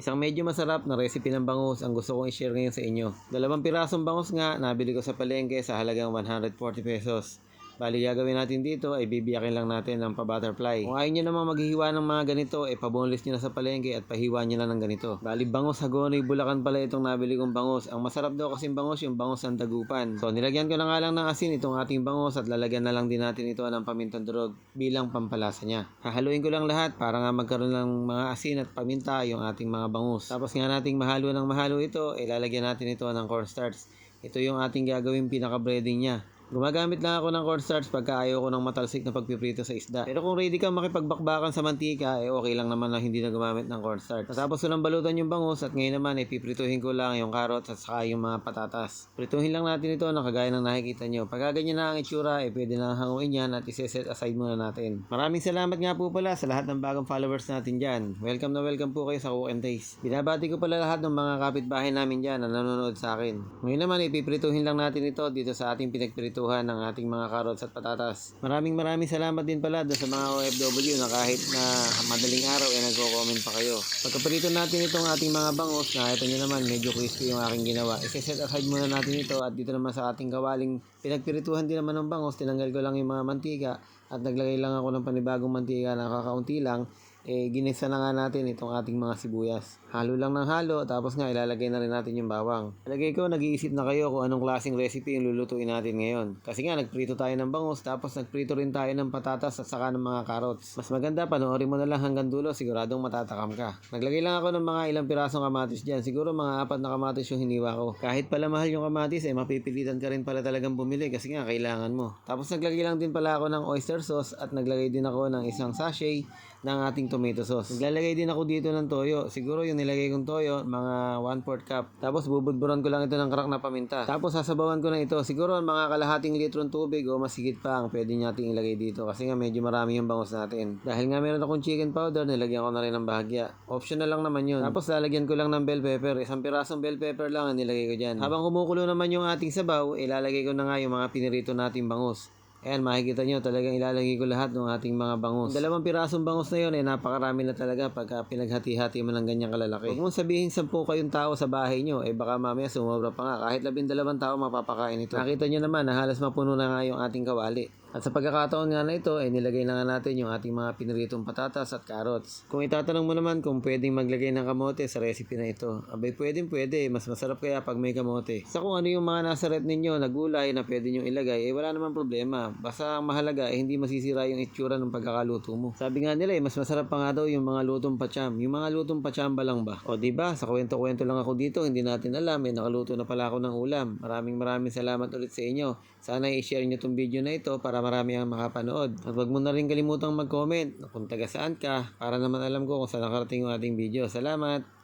Isang medyo masarap na recipe ng bangus ang gusto kong i-share ngayon sa inyo. Dalawang pirasong bangus nga nabili ko sa palengke sa halagang 140 pesos. Bali gagawin natin dito ay bibiyakin lang natin ng pa-butterfly. Kung ayaw nyo namang maghihiwa ng mga ganito, ay paboneless nyo na sa palengke at pahiwa nyo lang ng ganito. Bali bangus hagonoy bulakan pala itong nabili kong bangus. Ang masarap daw kasing bangus yung bangus ng dagupan. So nilagyan ko na nga lang ng asin itong ating bangus at lalagyan na lang din natin ito ng pamintang durog bilang pampalasa niya. Hahaluin ko lang lahat para nga magkaroon ng mga asin at paminta yung ating mga bangus. Tapos nga nating mahalo ng mahalo ito, ilalagyan natin ito ng cornstarch. Ito yung ating gagawin pinaka-breading niya. Gumagamit lang ako ng cornstarch pagka ayaw ko ng matalsik na pagpiprito sa isda. Pero kung ready kang makipagbakbakan sa mantika, eh okay lang naman na hindi na gumamit ng cornstarch. Tapos ko lang balutan yung bangus at ngayon naman eh piprituhin ko lang yung carrots at saka yung mga patatas. Prituhin lang natin ito na kagaya ng nakikita nyo. Pagka ganyan na ang itsura, eh pwede na hanguin yan at iseset aside muna natin. Maraming salamat nga po pala sa lahat ng bagong followers natin dyan. Welcome na welcome po kayo sa Cook and Taste. Binabati ko pala lahat ng mga kapitbahay namin dyan na nanonood sa akin. Ngayon naman, ipiprituhin lang natin ito dito sa ating pinagprituhan ng ating mga carrots at patatas. Maraming maraming salamat din pala sa mga OFW na kahit na madaling araw ay nagko-comment pa kayo. Pagkaprito natin itong ating mga bangus na ito nyo naman medyo crispy yung aking ginawa. Iseset aside muna natin ito at dito naman sa ating kawaling pinagpirituhan din naman ng bangus. Tinanggal ko lang yung mga mantika at naglagay lang ako ng panibagong mantika na kakaunti lang eh ginisa na nga natin itong ating mga sibuyas. Halo lang ng halo tapos nga ilalagay na rin natin yung bawang. Lagay ko nag-iisip na kayo kung anong klaseng recipe yung lulutuin natin ngayon. Kasi nga nagprito tayo ng bangus tapos nagprito rin tayo ng patatas at saka ng mga carrots. Mas maganda panoorin mo na lang hanggang dulo siguradong matatakam ka. Naglagay lang ako ng mga ilang pirasong kamatis dyan. Siguro mga apat na kamatis yung hiniwa ko. Kahit pala mahal yung kamatis eh mapipilitan ka rin pala talagang bumili kasi nga kailangan mo. Tapos naglagay lang din pala ako ng oyster sauce at naglagay din ako ng isang sachet ng ating tomato sauce. Naglalagay din ako dito ng toyo. Siguro yung nilagay kong toyo, mga 1 4 cup. Tapos bubudburan ko lang ito ng crack na paminta. Tapos sasabawan ko na ito. Siguro mga kalahating litron tubig o mas higit pa ang pwede nating ilagay dito. Kasi nga medyo marami yung bangus natin. Dahil nga meron akong chicken powder, nilagyan ko na rin ng bahagya. Optional lang naman yun. Tapos lalagyan ko lang ng bell pepper. Isang pirasong bell pepper lang ang nilagay ko dyan. Habang kumukulo naman yung ating sabaw, ilalagay ko na nga yung mga pinirito nating bangus. Ayan, makikita nyo, talagang ilalagay ko lahat ng ating mga bangus. Dalawang pirasong bangus na yun, eh, napakarami na talaga pagka pinaghati-hati mo ng ganyang kalalaki. Huwag mong sabihin sampu kayong tao sa bahay nyo, eh baka mamaya sumobra pa nga. Kahit labing dalawang tao mapapakain ito. Nakita nyo naman na halos mapuno na nga yung ating kawali. At sa pagkakataon nga na ito, eh, nilagay na nga natin yung ating mga piniritong patatas at carrots. Kung itatanong mo naman kung pwedeng maglagay ng kamote sa recipe na ito, abay pwedeng pwede, mas masarap kaya pag may kamote. Sa kung ano yung mga nasa rep ninyo na gulay na pwede nyo ilagay, eh wala naman problema. Basta ang mahalaga, eh, hindi masisira yung itsura ng pagkakaluto mo. Sabi nga nila, eh, mas masarap pa nga daw yung mga lutong pacham. Yung mga lutong pachamba lang ba? O di ba? Sa kwento-kwento lang ako dito, hindi natin alam, eh, nakaluto na pala ako ng ulam. Maraming maraming salamat ulit sa inyo. Sana i-share nyo tong video na ito para marami ang makapanood. At wag mo na rin kalimutang mag-comment kung taga saan ka para naman alam ko kung saan nakarating yung ating video. Salamat!